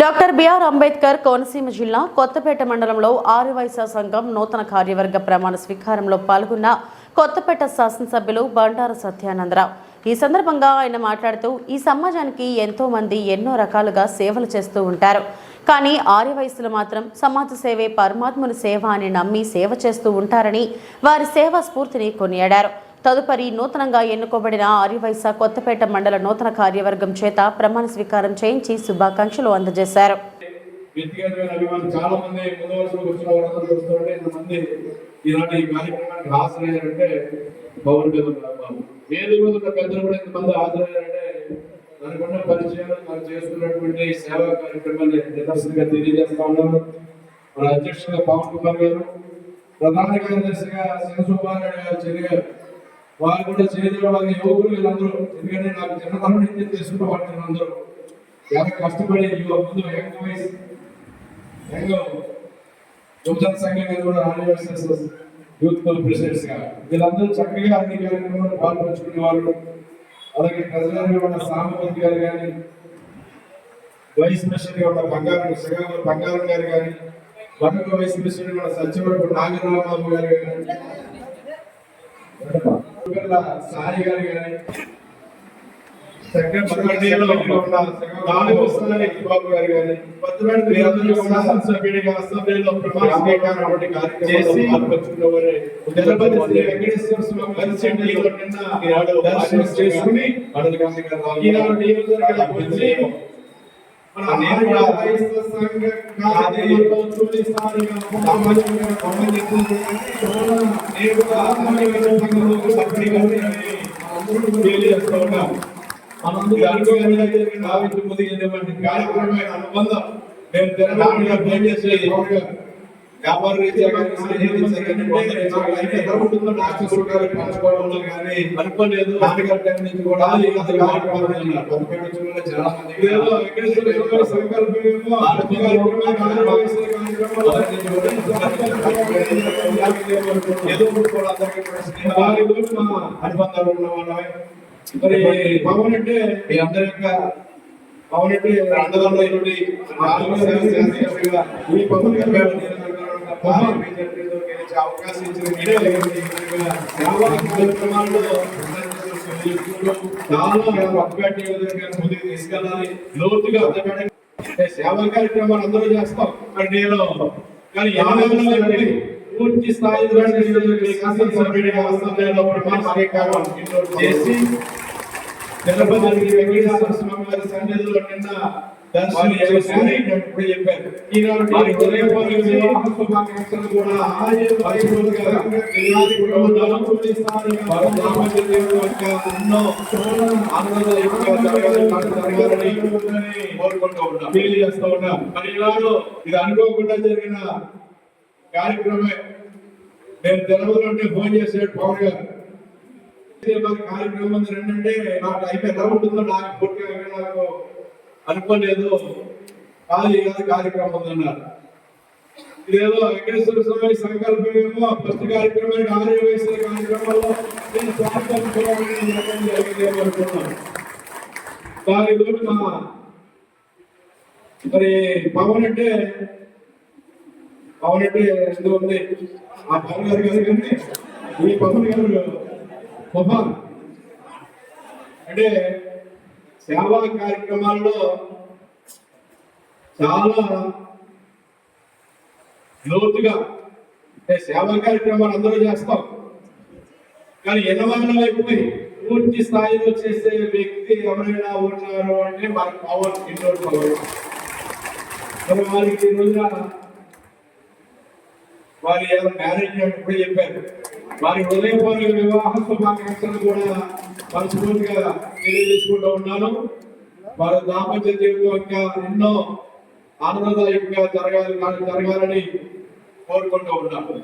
Doctor BR Ambedkar Konaseema జిల్లా కొత్తపేట మండలంలో ఆర్యవైశ్య సంఘం నూతన కార్యవర్గ ప్రమాణ స్వీకారంలో పాల్గొన్న కొత్తపేట శాసనసభ్యులు బండారు సత్యానందరావు. ఈ సందర్భంగా ఆయన మాట్లాడుతూ ఈ సమాజానికి ఎంతో మంది ఎన్నో రకాలుగా సేవలు చేస్తూ ఉంటారు. కానీ ఆర్యవయస్సులు మాత్రం సమాజ సేవే పరమాత్ముని సేవ అని నమ్మి సేవ చేస్తూ ఉంటారని వారి సేవా స్ఫూర్తిని కొనియాడారు. తదుపరి నూతనంగా ఎన్నుకోబడిన ఆర్యవైశ్య కొత్తపేట మండల నూతన కార్యవర్గం చేత ప్రమాణ స్వీకారం చేయించి శుభాకాంక్షలు అందజేశారు. వ్యక్తిగతమైన అభిమానులు చాలా మంది ముందు వరుసలో వాళ్ళందరూ చూస్తుంటే ఇంతమంది ఈనాటి ఈ కార్యక్రమానికి హాజరయ్యారంటే మీద ఉన్న పెద్దలు కూడా ఇంతమంది హాజరయ్యారంటే పరిచయాలు మనం చేస్తున్నటువంటి సేవా కార్యక్రమాన్ని నిదర్శనంగా తెలియజేస్తా మన అధ్యక్షులుగా పవన్ కుమార్ గారు ప్రధాన కార్యదర్శిగా శివసుబ్బారాయుడు గారు చెల్లి గారు వారు కూడా చేయడం వారి యువకులు వీళ్ళందరూ. ఎందుకంటే నాకు చిన్నతనం నుంచి తెలుసుకుంటూ పడుతున్నారు అందరూ చాలా కష్టపడి యువ ముందు యంగ్ వయసు యంగ్ యువజన సంఘంగా కూడా ఆర్యవర్సెస్ యూత్ ప్రెసిడెంట్స్గా. వీళ్ళందరూ చక్కగా అన్ని కార్యక్రమాలు పాల్పంచుకునే వాళ్ళు. అలాగే ప్రజలందరూ ఉన్న సామపతి గారు కానీ వైస్ ప్రెసిడెంట్గా ఉన్న బంగారం శ్రీరామ బంగారం గారు కానీ మరొక వైస్ ప్రెసిడెంట్ ఉన్న సత్యవరపు నాగరామబాబు గారు కానీ సాయి గారు కానీ చేసి చేసుకుని ఈనాడు నియోజకవర్గానికి క్రైస్తవ సంఘ కార్యక్రమంలో స్థానిక సంబంధించిన భావించి కార్యక్రమమైన అనుబంధం మేము తెలంగాణ పనిచేసే వ్యాపార రీత్యా కానీ పంచుకోవడంలో అనుకోలేదు నుంచి కూడా అనుబంధాలు ఉన్న వాళ్ళమే. మరి పవన్ అంటే మీ అందరి యొక్క పవన్ అంటే అండదండ ఇటువంటి శాసనసభ్యులుగా ఈ పవన్ గారు పవన్ అవకాశం ఇచ్చిన మీరే కార్యక్రమాల్లో చాలా ముందుకు తీసుకెళ్ళాలి. లోతుగా అర్థపడే సేవా కార్యక్రమాలు అందరూ చేస్తాం. నేను కానీ యాభై పూర్తి స్థాయిలో చేసి తిరుపతి వెంకటేశ్వర స్వామి వారి సన్నిధిలో నిన్న తెలియజేస్తూ ఉన్నాం మరి ఈనాడు ఇది అనుకోకుండా జరిగిన కార్యక్రమే నేను తెలవదంటే ఫోన్ చేసాడు పవన్ గారు కార్యక్రమం రెండంటే నాకు అయిపోయి ఎలా ఉంటుందో నాకు పూర్తిగా నాకు అనుకోలేదు. కాదు ఏదో కార్యక్రమం అన్నారు. ఇదేదో వెంకటేశ్వర స్వామి సంకల్పమేమో ఏమో ఫస్ట్ కార్యక్రమం ఆరు వయసుల కార్యక్రమంలో నేను స్వాగతం అనుకున్నాను. దాని తోటి మరి పవన్ అంటే పవన్ అంటే ఎందుకు ఉంది. ఆ పవన్ గారు కాదు కానీ ఈ పవన్ గారు పవన్. అంటే సేవా కార్యక్రమాల్లో చాలా లోతుగా అంటే సేవా కార్యక్రమాలు అందరూ చేస్తాం. కానీ ఎన్నమానం అయిపోయి పూర్తి స్థాయిలో చేసే వ్యక్తి ఎవరైనా ఉన్నారు అంటే మనకు పవన్ ఇండోర్ పవన్ మరి వారికి ఈ రోజున వారి మ్యారేజ్ కూడా చెప్పారు. వారి హృదయపూర్వక వివాహ శుభాకాంక్షలు కూడా మనస్ఫూర్తిగా తెలియజేసుకుంటూ ఉన్నాను. వారి దాంపత్య జీవితం ఇంకా ఎన్నో ఆనందదాయకంగా జరగాలి జరగాలని కోరుకుంటూ ఉన్నాను.